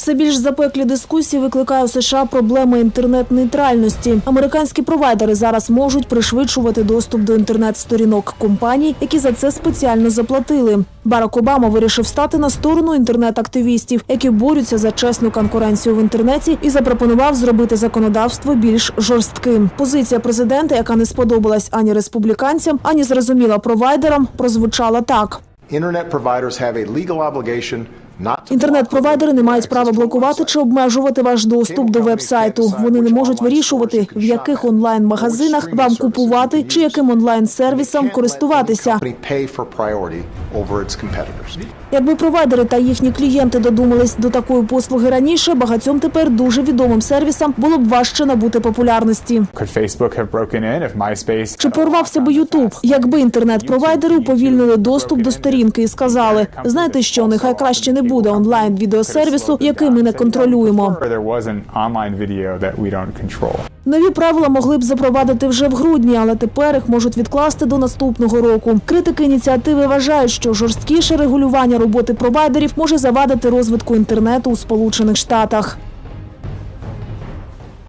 Все більш запеклі дискусії викликає у США проблема інтернет-нейтральності. Американські провайдери зараз можуть пришвидшувати доступ до інтернет-сторінок компаній, які за це спеціально заплатили. Барак Обама вирішив стати на сторону інтернет-активістів, які борються за чесну конкуренцію в інтернеті, і запропонував зробити законодавство більш жорстким. Позиція президента, яка не сподобалась ані республіканцям, ані зрозуміла провайдерам, прозвучала так. Internet providers have a legal obligation Інтернет-провайдери не мають права блокувати чи обмежувати ваш доступ до веб-сайту. Вони не можуть вирішувати, в яких онлайн-магазинах вам купувати чи яким онлайн-сервісом користуватися. Якби провайдери та їхні клієнти додумались до такої послуги раніше, багатьом тепер дуже відомим сервісам було б важче набути популярності. Чи порвався би Ютуб, якби інтернет-провайдери уповільнили доступ до сторінки і сказали: знаєте що, нехай краще не буде онлайн відеосервісу, який ми не контролюємо. Нові правила могли б запровадити вже в грудні, але тепер їх можуть відкласти до наступного року. Критики ініціативи вважають, що жорсткіше регулювання роботи провайдерів може завадити розвитку інтернету у Сполучених Штатах.